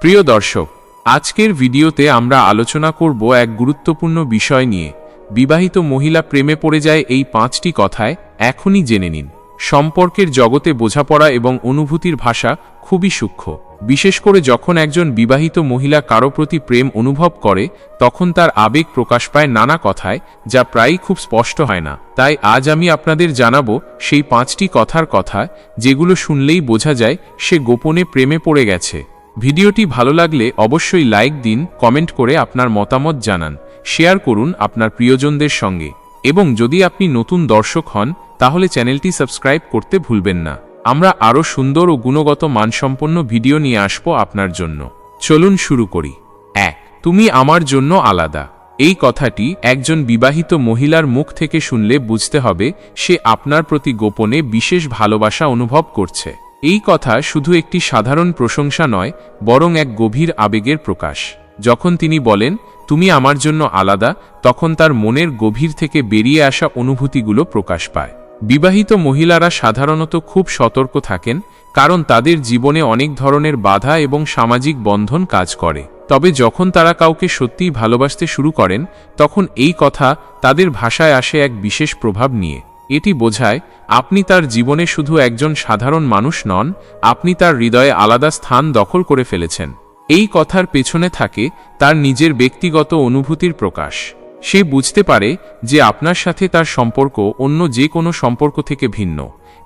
প্রিয় দর্শক, আজকের ভিডিওতে আমরা আলোচনা করব এক গুরুত্বপূর্ণ বিষয় নিয়ে। বিবাহিত মহিলা প্রেমে পড়ে যায় এই পাঁচটি কথায় এখনই জেনে নিন। সম্পর্কের জগতে বোঝাপড়া এবং অনুভূতির ভাষা খুবই সূক্ষ্ম। বিশেষ করে যখন একজন বিবাহিত মহিলা কারও প্রতি প্রেম অনুভব করে, তখন তার আবেগ প্রকাশ পায় নানা কথায়, যা প্রায়ই খুব স্পষ্ট হয় না। তাই আজ আমি আপনাদের জানাব সেই পাঁচটি কথার কথা, যেগুলো শুনলেই বোঝা যায় সে গোপনে প্রেমে পড়ে গেছে। ভিডিওটি ভালো লাগলে অবশ্যই লাইক দিন, কমেন্ট করে আপনার মতামত জানান, শেয়ার করুন আপনার প্রিয়জনদের সঙ্গে। এবং যদি আপনি নতুন দর্শক হন, তাহলে চ্যানেলটি সাবস্ক্রাইব করতে ভুলবেন না। আমরা আরও সুন্দর ও গুণগত মানসম্পন্ন ভিডিও নিয়ে আসব আপনার জন্য। চলুন শুরু করি। এক, তুমি আমার জন্য আলাদা। এই কথাটি একজন বিবাহিত মহিলার মুখ থেকে শুনলে বুঝতে হবে, সে আপনার প্রতি গোপনে বিশেষ ভালোবাসা অনুভব করছে। এই কথা শুধু একটি সাধারণ প্রশংসা নয়, বরং এক গভীর আবেগের প্রকাশ। যখন তিনি বলেন, তুমি আমার জন্য আলাদা তখন তার মনের গভীর থেকে বেরিয়ে আসা অনুভূতিগুলো প্রকাশ পায়। বিবাহিত মহিলারা সাধারণত খুব সতর্ক থাকেন, কারণ তাদের জীবনে অনেক ধরনের বাধা এবং সামাজিক বন্ধন কাজ করে। তবে যখন তারা কাউকে সত্যিই ভালোবাসতে শুরু করেন, তখন এই কথা তাদের ভাষায় আসে এক বিশেষ প্রভাব নিয়ে। এটি বোঝায়, আপনি তার জীবনে শুধু একজন সাধারণ মানুষ নন, আপনি তার হৃদয়ে আলাদা স্থান দখল করে ফেলেছেন। এই কথার পেছনে থাকে তার নিজের ব্যক্তিগত অনুভূতির প্রকাশ। সে বুঝতে পারে যে আপনার সাথে তার সম্পর্ক অন্য যে কোনো সম্পর্ক থেকে ভিন্ন,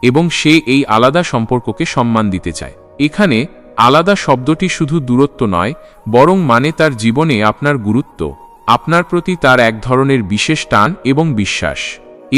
এবং সে এই আলাদা সম্পর্ককে সম্মান দিতে চায়। এখানে, আলাদা শব্দটি শুধু দূরত্ব নয়, বরং মানে তার জীবনে আপনার গুরুত্ব, আপনার প্রতি তার এক ধরনের বিশেষ টান এবং বিশ্বাস।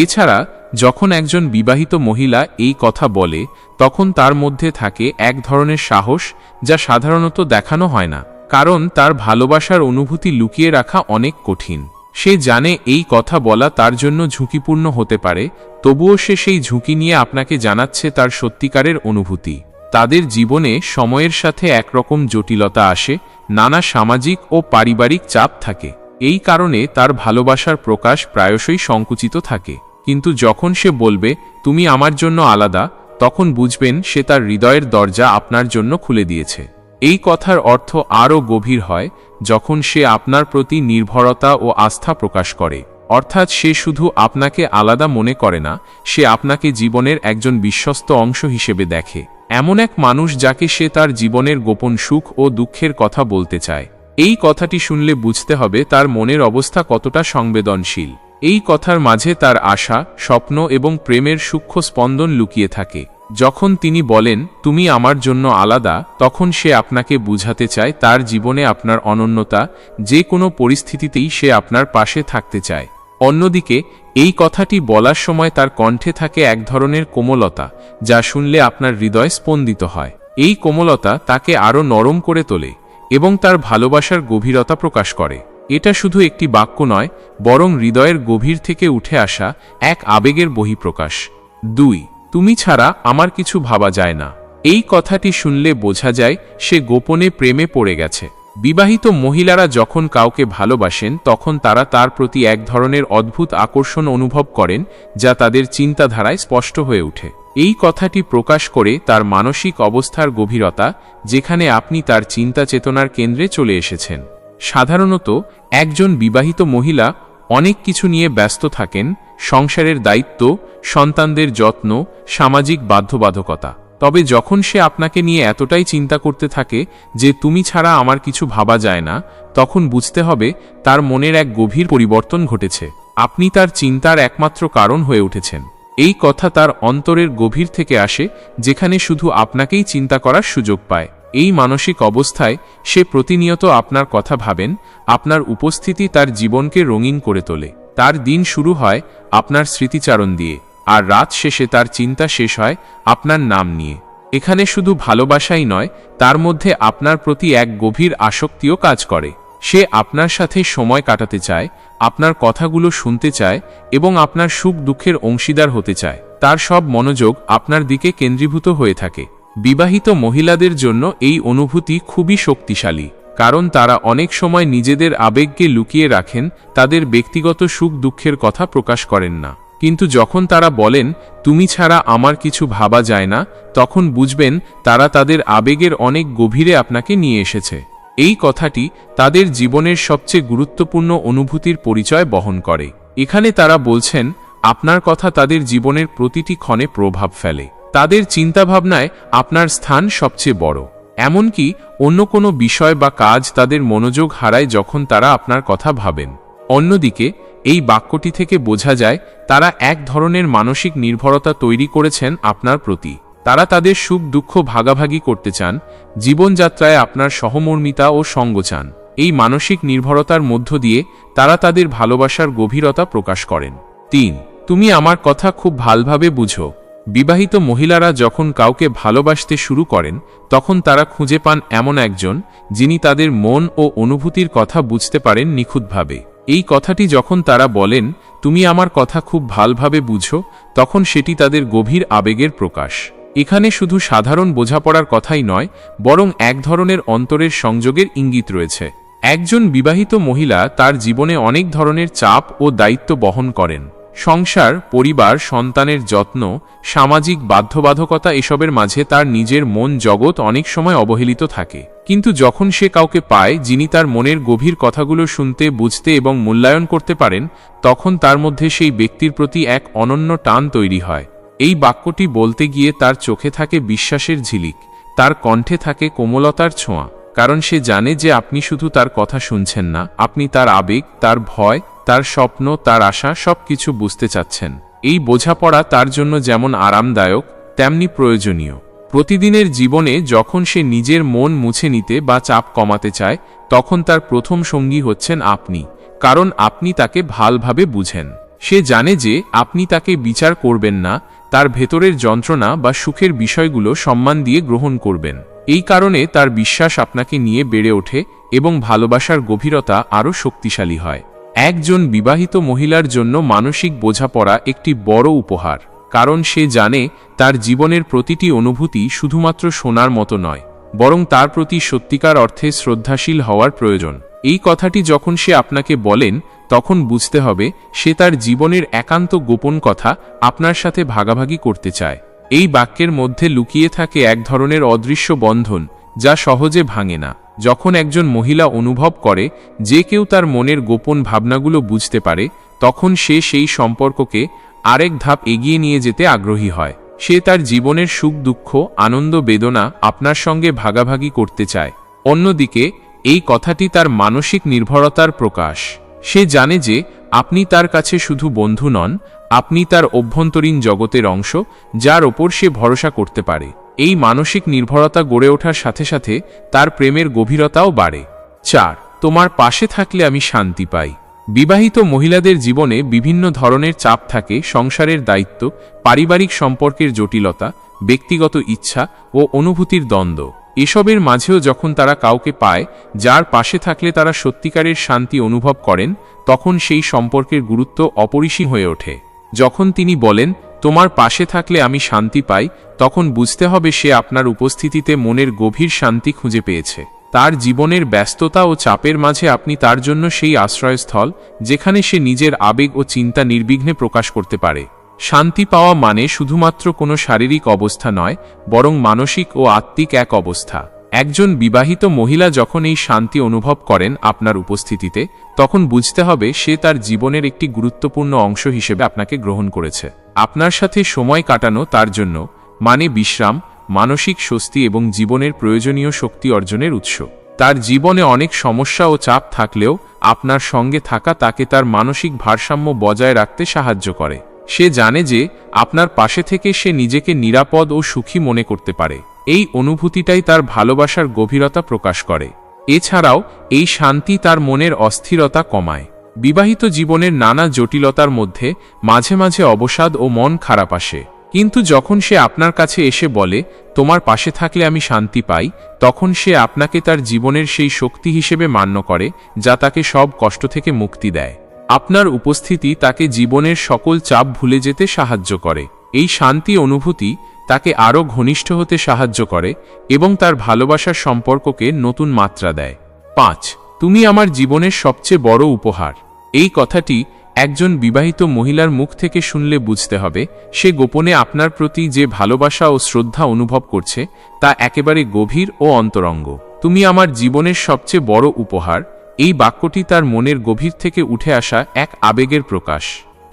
এছাড়া, যখন একজন বিবাহিত মহিলা এই কথা বলে, তখন তার মধ্যে থাকে এক ধরনের সাহস যা সাধারণত দেখানো হয় না, কারণ তার ভালোবাসার অনুভূতি লুকিয়ে রাখা অনেক কঠিন। সে জানে এই কথা বলা তার জন্য ঝুঁকিপূর্ণ হতে পারে, তবুও সে সেই ঝুঁকি নিয়ে আপনাকে জানাচ্ছে তার সত্যিকারের অনুভূতি। তাদের জীবনে সময়ের সাথে একরকম জটিলতা আসে, নানা সামাজিক ও পারিবারিক চাপ থাকে। এই কারণে তার ভালোবাসার প্রকাশ প্রায়শই সংকুচিত থাকে। কিন্তু যখন সে বলবে, তুমি আমার জন্য আলাদা, তখন বুঝবেন সে তার হৃদয়ের দরজা আপনার জন্য খুলে দিয়েছে। এই কথার অর্থ আরও গভীর হয় যখন সে আপনার প্রতি নির্ভরতা ও আস্থা প্রকাশ করে। অর্থাৎ সে শুধু আপনাকে আলাদা মনে করে না, সে আপনাকে জীবনের একজন বিশ্বস্ত অংশ হিসেবে দেখে। এমন এক মানুষ যাকে সে তার জীবনের গোপন সুখ ও দুঃখের কথা বলতে চায়। এই কথাটি শুনলে বুঝতে হবে তার মনের অবস্থা কতটা সংবেদনশীল। এই কথার মাঝে তার আশা, স্বপ্ন এবং প্রেমের সূক্ষ্ম স্পন্দন লুকিয়ে থাকে। যখন তিনি বলেন, তুমি আমার জন্য আলাদা, তখন সে আপনাকে বুঝাতে চায়, তার জীবনে আপনার অনন্যতা, যে কোনো পরিস্থিতিতেই সে আপনার পাশে থাকতে চায়। অন্যদিকে, এই কথাটি বলার সময় তার কণ্ঠে থাকে এক ধরনের কোমলতা, যা শুনলে আপনার হৃদয় স্পন্দিত হয়। এই কোমলতা তাকে আরও নরম করে তোলে এবং তার ভালোবাসার গভীরতা প্রকাশ করে। এটা শুধু একটি বাক্য নয়, বরং হৃদয়ের গভীর থেকে উঠে আসা এক আবেগের বহিঃপ্রকাশ। দুই, তুমি ছাড়া আমার কিছু ভাবা যায় না। এই কথাটি শুনলে বোঝা যায় সে গোপনে প্রেমে পড়ে গেছে। বিবাহিত মহিলারা যখন কাউকে ভালোবাসেন, তখন তারা তার প্রতি এক ধরনের অদ্ভুত আকর্ষণ অনুভব করেন, যা তাদের চিন্তাধারায় স্পষ্ট হয়ে ওঠে। এই কথাটি প্রকাশ করে তার মানসিক অবস্থার গভীরতা, যেখানে আপনি তার চিন্তা চেতনার কেন্দ্রে চলে এসেছেন। সাধারণত একজন বিবাহিত মহিলা অনেক কিছু নিয়ে ব্যস্ত থাকেন, সংসারের দায়িত্ব, সন্তানদের যত্ন, সামাজিক বাধ্যবাধকতা। তবে যখন সে আপনাকে নিয়ে এতটাই চিন্তা করতে থাকে যে তুমি ছাড়া আমার কিছু ভাবা যায় না, তখন বুঝতে হবে তার মনের এক গভীর পরিবর্তন ঘটেছে। আপনি তার চিন্তার একমাত্র কারণ হয়ে উঠেছেন। এই কথা তার অন্তরের গভীর থেকে আসে, যেখানে শুধু আপনাকেই চিন্তা করার সুযোগ পায়। এই মানসিক অবস্থায় সে প্রতিনিয়ত আপনার কথা ভাবেন, আপনার উপস্থিতি তার জীবনকে রঙিন করে তোলে। তার দিন শুরু হয় আপনার স্মৃতিচারণ দিয়ে, আর রাত শেষে তার চিন্তা শেষ হয় আপনার নাম নিয়ে। এখানে শুধু ভালোবাসাই নয়, তার মধ্যে আপনার প্রতি এক গভীর আসক্তিও কাজ করে। সে আপনার সাথে সময় কাটাতে চায়, আপনার কথাগুলো শুনতে চায় এবং আপনার সুখ দুঃখের অংশীদার হতে চায়। তার সব মনোযোগ আপনার দিকে কেন্দ্রীভূত হয়ে থাকে। বিবাহিত মহিলাদের জন্য এই অনুভূতি খুবই শক্তিশালী, কারণ তারা অনেক সময় নিজেদের আবেগকে লুকিয়ে রাখেন, তাদের ব্যক্তিগত সুখ দুঃখের কথা প্রকাশ করেন না। কিন্তু যখন তারা বলেন, তুমি ছাড়া আমার কিছু ভাবা যায় না, তখন বুঝবেন তারা তাদের আবেগের অনেক গভীরে আপনাকে নিয়ে এসেছে। এই কথাটি তাদের জীবনের সবচেয়ে গুরুত্বপূর্ণ অনুভূতির পরিচয় বহন করে। এখানে তারা বলছেন, আপনার কথা তাদের জীবনের প্রতিটি ক্ষণে প্রভাব ফেলে। তাদের চিন্তাভাবনায় আপনার স্থান সবচেয়ে বড়। এমনকি অন্য কোনো বিষয় বা কাজ তাদের মনোযোগ হারায় যখন তারা আপনার কথা ভাবেন। অন্যদিকে, এই বাক্যটি থেকে বোঝা যায়, তারা এক ধরনের মানসিক নির্ভরতা তৈরি করেছেন আপনার প্রতি। তারা তাদের সুখ দুঃখ ভাগাভাগি করতে চান, জীবনযাত্রায় আপনার সহমর্মিতা ও সঙ্গ চান। এই মানসিক নির্ভরতার মধ্য দিয়ে তারা তাদের ভালোবাসার গভীরতা প্রকাশ করেন। তিন, তুমি আমার কথা খুব ভালভাবে বুঝো। বিবাহিত মহিলারা যখন কাউকে ভালোবাসতে শুরু করেন, তখন তারা খুঁজে পান এমন একজন যিনি তাদের মন ও অনুভূতির কথা বুঝতে পারেন নিখুঁতভাবে। এই কথাটি যখন তারা বলেন, তুমি আমার কথা খুব ভালভাবে বুঝো, তখন সেটি তাদের গভীর আবেগের প্রকাশ। এখানে শুধু সাধারণ বোঝাপড়ার কথাই নয়, বরং এক ধরনের অন্তরের সংযোগের ইঙ্গিত রয়েছে। একজন বিবাহিত মহিলা তার জীবনে অনেক ধরনের চাপ ও দায়িত্ব বহন করেন। সংসার, পরিবার, সন্তানের যত্ন, সামাজিক বাধ্যবাধকতা এসবের মাঝে তার নিজের মন জগৎ অনেক সময় অবহেলিত থাকে। কিন্তু যখন সে কাউকে পায়, যিনি তার মনের গভীর কথাগুলো শুনতে, বুঝতে এবং মূল্যায়ন করতে পারেন, তখন তার মধ্যে সেই ব্যক্তির প্রতি এক অনন্য টান তৈরি হয়। এই বাক্যটি বলতে গিয়ে তার চোখে থাকে বিশ্বাসের ঝিলিক, তার কণ্ঠে থাকে কোমলতার ছোঁয়া, কারণ সে জানে যে আপনি শুধু তার কথা শুনছেন না, আপনি তার আবেগ, তার ভয় তার স্বপ্ন, তার আশা সব কিছু বুঝতে চাচ্ছেন। এই বোঝাপড়া তার জন্য যেমন আরামদায়ক, তেমনি প্রয়োজনীয়। প্রতিদিনের জীবনে যখন সে নিজের মন মুছে নিতে বা চাপ কমাতে চায়, তখন তার প্রথম সঙ্গী হচ্ছেন আপনি, কারণ আপনি তাকে ভালভাবে বুঝেন। সে জানে যে আপনি তাকে বিচার করবেন না, তার ভেতরের যন্ত্রণা বা সুখের বিষয়গুলো সম্মান দিয়ে গ্রহণ করবেন। এই কারণে তার বিশ্বাস আপনাকে নিয়ে বেড়ে ওঠে এবং ভালোবাসার গভীরতা আরও শক্তিশালী হয়। একজন বিবাহিত মহিলার জন্য মানসিক বোঝাপড়া একটি বড় উপহার, কারণ সে জানে তার জীবনের প্রতিটি অনুভূতি শুধুমাত্র শোনার মতো নয়, বরং তার প্রতি সত্যিকার অর্থে শ্রদ্ধাশীল হওয়ার প্রয়োজন। এই কথাটি যখন সে আপনাকে বলেন, তখন বুঝতে হবে সে তার জীবনের একান্ত গোপন কথা আপনার সাথে ভাগাভাগি করতে চায়। এই বাক্যের মধ্যে লুকিয়ে থাকে এক ধরনের অদৃশ্য বন্ধন, যা সহজে ভাঙে না। যখন একজন মহিলা অনুভব করে যে কেউ তার মনের গোপন ভাবনাগুলো বুঝতে পারে, তখন সে সেই সম্পর্ককে আরেক ধাপ এগিয়ে নিয়ে যেতে আগ্রহী হয়। সে তার জীবনের সুখ, দুঃখ, আনন্দ, বেদনা আপনার সঙ্গে ভাগাভাগি করতে চায়। অন্যদিকে, এই কথাটি তার মানসিক নির্ভরতার প্রকাশ। সে জানে যে আপনি তার কাছে শুধু বন্ধু নন, আপনি তার অভ্যন্তরীণ জগতের অংশ, যার ওপর সে ভরসা করতে পারে। এই মানসিক নির্ভরতা গড়ে ওঠার সাথে সাথে তার প্রেমের গভীরতাও বাড়ে। চার, তোমার পাশে থাকলে আমি শান্তি পাই। বিবাহিত মহিলাদের জীবনে বিভিন্ন ধরনের চাপ থাকে সংসারের দায়িত্ব, পারিবারিক সম্পর্কের জটিলতা, ব্যক্তিগত ইচ্ছা ও অনুভূতির দ্বন্দ্ব। এসবের মাঝেও যখন তারা কাউকে পায়, যার পাশে থাকলে তারা সত্যিকারের শান্তি অনুভব করেন, তখন সেই সম্পর্কের গুরুত্ব অপরিসীম হয়ে ওঠে। যখন তিনি বলেন তোমার পাশে থাকলে আমি শান্তি পাই, তখন বুঝতে হবে সে আপনার উপস্থিতিতে মনের গভীর শান্তি খুঁজে পেয়েছে। তার জীবনের ব্যস্ততা ও চাপের মাঝে আপনি তার জন্য সেই আশ্রয়স্থল, যেখানে সে নিজের আবেগ ও চিন্তা নির্বিঘ্নে প্রকাশ করতে পারে। শান্তি পাওয়া মানে শুধুমাত্র কোনো শারীরিক অবস্থা নয়, বরং মানসিক ও আত্মিক এক অবস্থা। একজন বিবাহিত মহিলা যখন এই শান্তি অনুভব করেন আপনার উপস্থিতিতে, তখন বুঝতে হবে সে তার জীবনের একটি গুরুত্বপূর্ণ অংশ হিসেবে আপনাকে গ্রহণ করেছে। আপনার সাথে সময় কাটানো তার জন্য মানে বিশ্রাম, মানসিক স্বস্তি এবং জীবনের প্রয়োজনীয় শক্তি অর্জনের উৎস। তার জীবনে অনেক সমস্যা ও চাপ থাকলেও, আপনার সঙ্গে থাকা তাকে তার মানসিক ভারসাম্য বজায় রাখতে সাহায্য করে। সে জানে যে, আপনার পাশে থেকে সে নিজেকে নিরাপদ ও সুখী মনে করতে পারে। এই অনুভূতিটাই তার ভালোবাসার গভীরতা প্রকাশ করে। এছাড়াও, এই শান্তি তার মনের অস্থিরতা কমায়। বিবাহিত জীবনের নানা জটিলতার মধ্যে মাঝে মাঝে অবসাদ ও মন খারাপ আসে। কিন্তু যখন সে আপনার কাছে এসে বলে, তোমার পাশে থাকলে আমি শান্তি পাই, তখন সে আপনাকে তার জীবনের সেই শক্তি হিসেবে মান্য করে, যা তাকে সব কষ্ট থেকে মুক্তি দেয়। আপনার উপস্থিতি তাকে জীবনের সকল চাপ ভুলে যেতে সাহায্য করে। এই শান্তি অনুভূতি তাকে আরও ঘনিষ্ঠ হতে সাহায্য করে এবং তার ভালোবাসার সম্পর্ককে নতুন মাত্রা দেয়। পাঁচ, তুমি আমার জীবনের সবচেয়ে বড় উপহার। এই কথাটি একজন বিবাহিত মহিলার মুখ থেকে শুনলে বুঝতে হবে, সে গোপনে আপনার প্রতি যে ভালোবাসা ও শ্রদ্ধা অনুভব করছে, তা একেবারে গভীর ও অন্তরঙ্গ। তুমি আমার জীবনের সবচেয়ে বড় উপহার। এই বাক্যটি তার মনের গভীর থেকে উঠে আসা এক আবেগের প্রকাশ।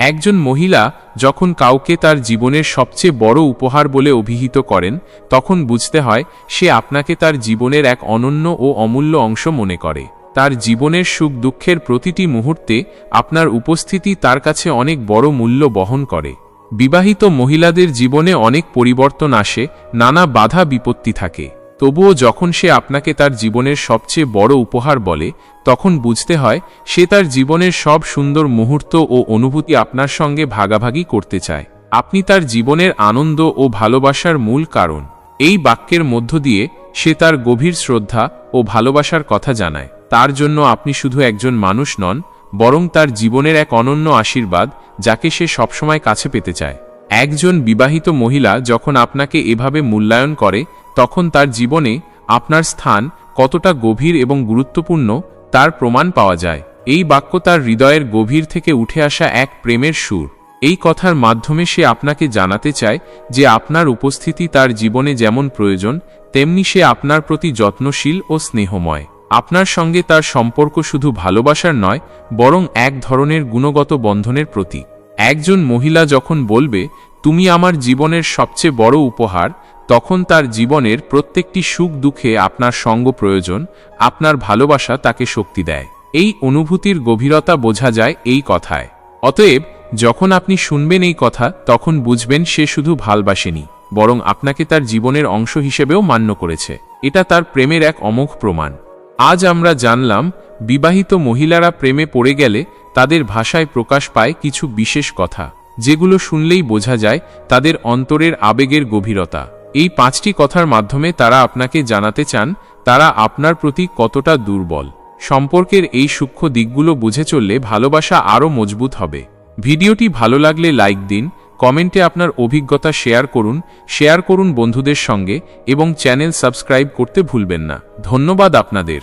একজন মহিলা যখন কাউকে তার জীবনের সবচেয়ে বড় উপহার বলে অভিহিত করেন, তখন বুঝতে হয় সে আপনাকে তার জীবনের এক অনন্য ও অমূল্য অংশ মনে করে। তার জীবনের সুখ দুঃখের প্রতিটি মুহূর্তে আপনার উপস্থিতি তার কাছে অনেক বড় মূল্য বহন করে। বিবাহিত মহিলাদের জীবনে অনেক পরিবর্তন আসে, নানা বাধা বিপত্তি থাকে। তবুও যখন সে আপনাকে তার জীবনের সবচেয়ে বড় উপহার বলে, তখন বুঝতে হয়, সে তার জীবনের সব সুন্দর মুহূর্ত ও অনুভূতি আপনার সঙ্গে ভাগাভাগি করতে চায়। আপনি তার জীবনের আনন্দ ও ভালোবাসার মূল কারণ। এই বাক্যের মধ্য দিয়ে সে তার গভীর শ্রদ্ধা ও ভালোবাসার কথা জানায়। তার জন্য আপনি শুধু একজন মানুষ নন, বরং তার জীবনের এক অনন্য আশীর্বাদ, যাকে সে সবসময় কাছে পেতে চায়। একজন বিবাহিত মহিলা যখন আপনাকে এভাবে মূল্যায়ন করে তখন তার জীবনে আপনার স্থান কতটা গভীর এবং গুরুত্বপূর্ণ তার প্রমাণ পাওয়া যায়। এই বাক্য তার হৃদয়ের গভীর থেকে উঠে আসা এক প্রেমের সুর। এই কথার মাধ্যমে সে আপনাকে জানাতে চায় যে আপনার উপস্থিতি তার জীবনে যেমন প্রয়োজন, তেমনি সে আপনার প্রতি যত্নশীল ও স্নেহময়। আপনার সঙ্গে তার সম্পর্ক শুধু ভালোবাসার নয়, বরং এক ধরনের গুণগত বন্ধনের প্রতি একজন মহিলা যখন বলবে, তুমি আমার জীবনের সবচেয়ে বড় উপহার তখন তার জীবনের প্রত্যেকটি সুখ দুঃখে আপনার সঙ্গ প্রয়োজন, আপনার ভালোবাসা তাকে শক্তি দেয়। এই অনুভূতির গভীরতা বোঝা যায় এই কথায়। অতএব, যখন আপনি শুনবেন এই কথা, তখন বুঝবেন সে শুধু ভালবাসেনি, বরং আপনাকে তার জীবনের অংশ হিসেবেও মান্য করেছে। এটা তার প্রেমের এক অমোঘ প্রমাণ। আজ আমরা জানলাম, বিবাহিত মহিলারা প্রেমে পড়ে গেলে তাদের ভাষায় প্রকাশ পায় কিছু বিশেষ কথা, যেগুলো শুনলেই বোঝা যায় তাদের অন্তরের আবেগের গভীরতা। এই পাঁচটি কথার মাধ্যমে তারা আপনাকে জানাতে চান, তারা আপনার প্রতি কতটা দুর্বল। সম্পর্কের এই সূক্ষ্ম দিকগুলো বুঝে চললে ভালোবাসা আরও মজবুত হবে। ভিডিওটি ভালো লাগলে লাইক দিন, কমেন্টে আপনার অভিজ্ঞতা শেয়ার করুন শেয়ার করুন বন্ধুদের সঙ্গে, এবং চ্যানেল সাবস্ক্রাইব করতে ভুলবেন না। ধন্যবাদ আপনাদের।